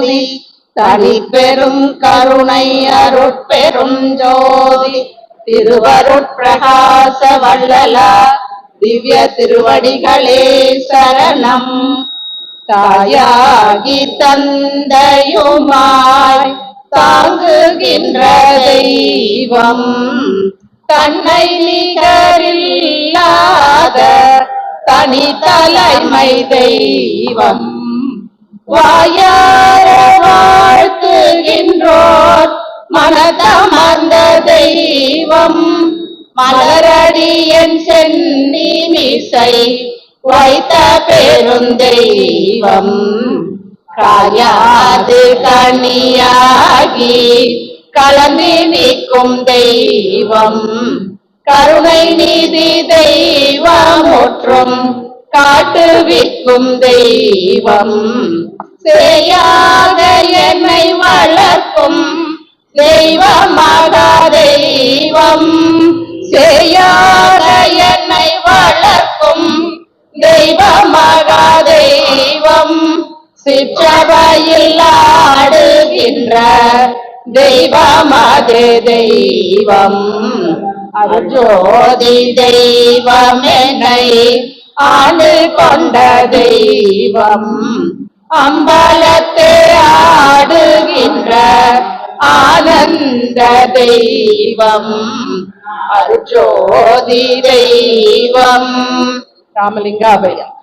ஜோதி. தனி பெரும் கருணை அருட்பெரும் ஜோதி. திருவருட்பிரகாச வள்ளலா. திவ்ய திருவடிகளே சரணம். தாயாகி தந்தையுமாய் தாங்குகின்ற தெய்வம். தன்னை நிகரில்லாத தனி தலைமை தெய்வம். வாயா மனதமர்ந்த தெய்வம் மலரடியன் சென்னி மிசை வைத்த பெருந்தெய்வம் காயாது கனியாகி கலந்து நிற்கும் தெய்வம். கருணை நீதி தெய்வமுற்றும் காட்டுவிக்கும் தெய்வம். செய்யாத என் தெய்வமாக தெய்வம் செய்யாக என்னை வளர்க்கும். தெய்வமாக தெய்வம் சிற்றவையில் ஆடுகின்ற தெய்வமது தெய்வம். அருஜோதி தெய்வம் என்னை ஆண்டு கொண்ட தெய்வம். அம்பலத்தை ஆனந்த தெய்வம் அருஜோதி தெய்வம். ராமலிங்காபயம்